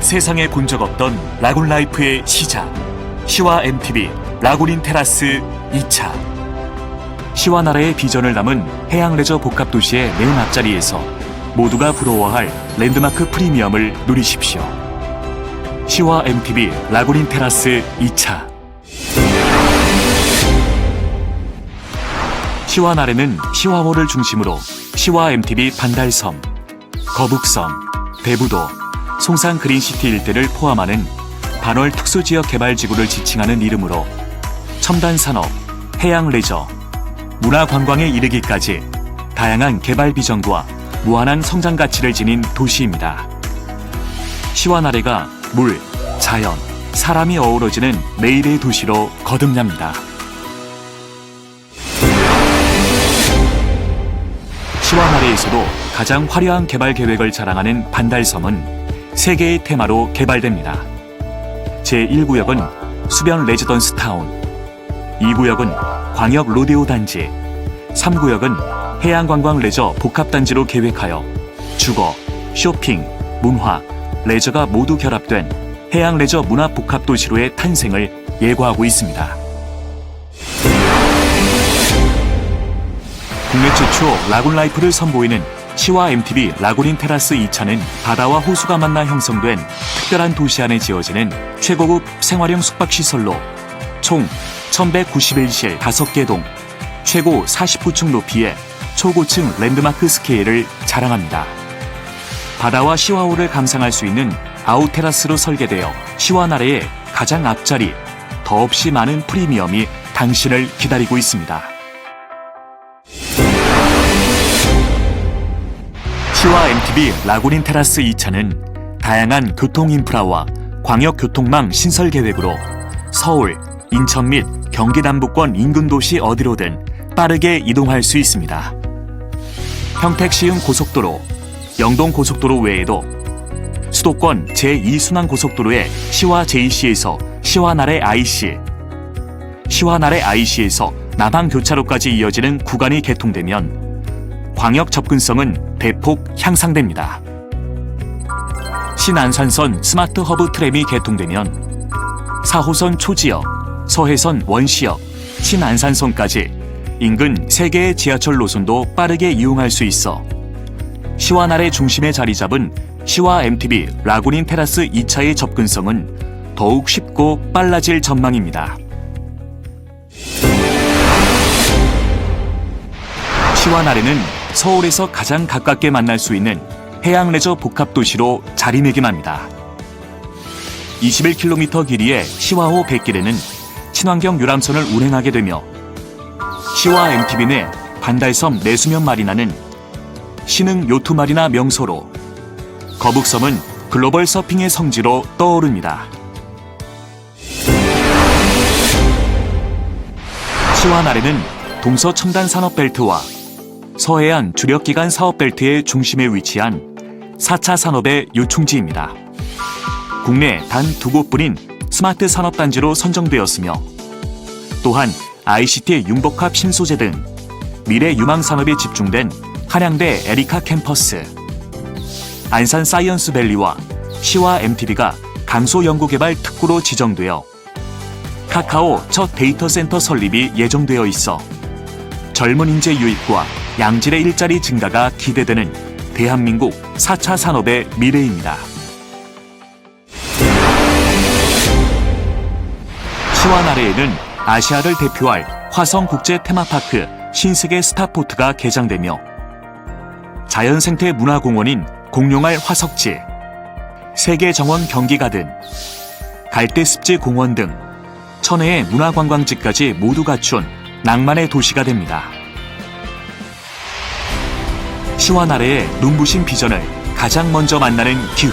세상에 본 적 없던 라군 라이프의 시작. 시와 MTV 라군인 테라스 2차. 시와 나라의 비전을 담은 해양 레저 복합 도시의 맨 앞자리에서 모두가 부러워할 랜드마크 프리미엄을 누리십시오. 시와 MTV 라군인 테라스 2차. 시와 나래는 시와호를 중심으로 시와 MTV 반달섬, 거북섬, 대부도, 송산 그린시티 일대를 포함하는 반월 특수지역 개발지구를 지칭하는 이름으로 첨단 산업, 해양 레저, 문화 관광에 이르기까지 다양한 개발 비전과 무한한 성장 가치를 지닌 도시입니다. 시와 나래가 물, 자연, 사람이 어우러지는 내일의 도시로 거듭납니다. 시와 나래에서도 가장 화려한 개발 계획을 자랑하는 반달섬은 세 개의 테마로 개발됩니다. 제1구역은 수변 레지던스 타운, 2구역은 광역 로데오 단지, 3구역은 해양관광 레저 복합단지로 계획하여 주거, 쇼핑, 문화, 레저가 모두 결합된 해양 레저 문화 복합 도시로의 탄생을 예고하고 있습니다. 국내 최초 라군 라이프를 선보이는 시와 MTV 라군인 테라스 2차는 바다와 호수가 만나 형성된 특별한 도시 안에 지어지는 최고급 생활형 숙박시설로 총 1191실 5개 동, 최고 49층 높이의 초고층 랜드마크 스케일을 자랑합니다. 바다와 시와호를 감상할 수 있는 아웃 테라스로 설계되어 시와 나라의 가장 앞자리, 더없이 많은 프리미엄이 당신을 기다리고 있습니다. 시와 MTV 라군인 테라스 2차는 다양한 교통 인프라와 광역 교통망 신설 계획으로 서울, 인천 및 경기 남부권 인근 도시 어디로든 빠르게 이동할 수 있습니다. 평택 시흥 고속도로, 영동 고속도로 외에도 수도권 제2순환 고속도로의 시와 JC에서 시와나래 IC, 시와나래 IC에서 남항 교차로까지 이어지는 구간이 개통되면 광역 접근성은 대폭 향상됩니다. 신안산선 스마트 허브 트램이 개통되면 4호선 초지역, 서해선 원시역, 신안산선까지 인근 3개의 지하철 노선도 빠르게 이용할 수 있어 시와 나래 중심에 자리 잡은 시와 MTV 라군인 테라스 2차의 접근성은 더욱 쉽고 빨라질 전망입니다. 시와 나래는 서울에서 가장 가깝게 만날 수 있는 해양 레저 복합 도시로 자리매김합니다. 21km 길이의 시와호 백길에는 친환경 유람선을 운행하게 되며 시와 MTV 내 반달섬 내수면 마리나는 신흥 요트 마리나 명소로 거북섬은 글로벌 서핑의 성지로 떠오릅니다. 시와 나래는 동서 첨단 산업 벨트와 서해안 주력기관 사업벨트의 중심에 위치한 4차 산업의 요충지입니다. 국내 단 두 곳뿐인 스마트 산업단지로 선정되었으며 또한 ICT 융복합 신소재 등 미래 유망 산업에 집중된 한양대 에리카 캠퍼스, 안산 사이언스 밸리와 시와 MTV가 강소 연구개발 특구로 지정되어 카카오 첫 데이터 센터 설립이 예정되어 있어 젊은 인재 유입과 양질의 일자리 증가가 기대되는 대한민국 4차 산업의 미래입니다. 시와 나래에는 아시아를 대표할 화성국제 테마파크 신세계 스타포트가 개장되며 자연생태 문화공원인 공룡알 화석지, 세계정원 경기가든, 갈대습지 공원 등 천혜의 문화관광지까지 모두 갖춘 낭만의 도시가 됩니다. 시와 나래의 눈부신 비전을 가장 먼저 만나는 기회.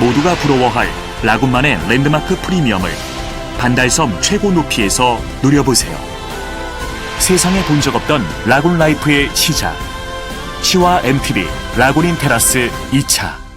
모두가 부러워할 라군만의 랜드마크 프리미엄을 반달섬 최고 높이에서 누려보세요. 세상에 본 적 없던 라군 라이프의 시작. 시와 MTV 라군인 테라스 2차.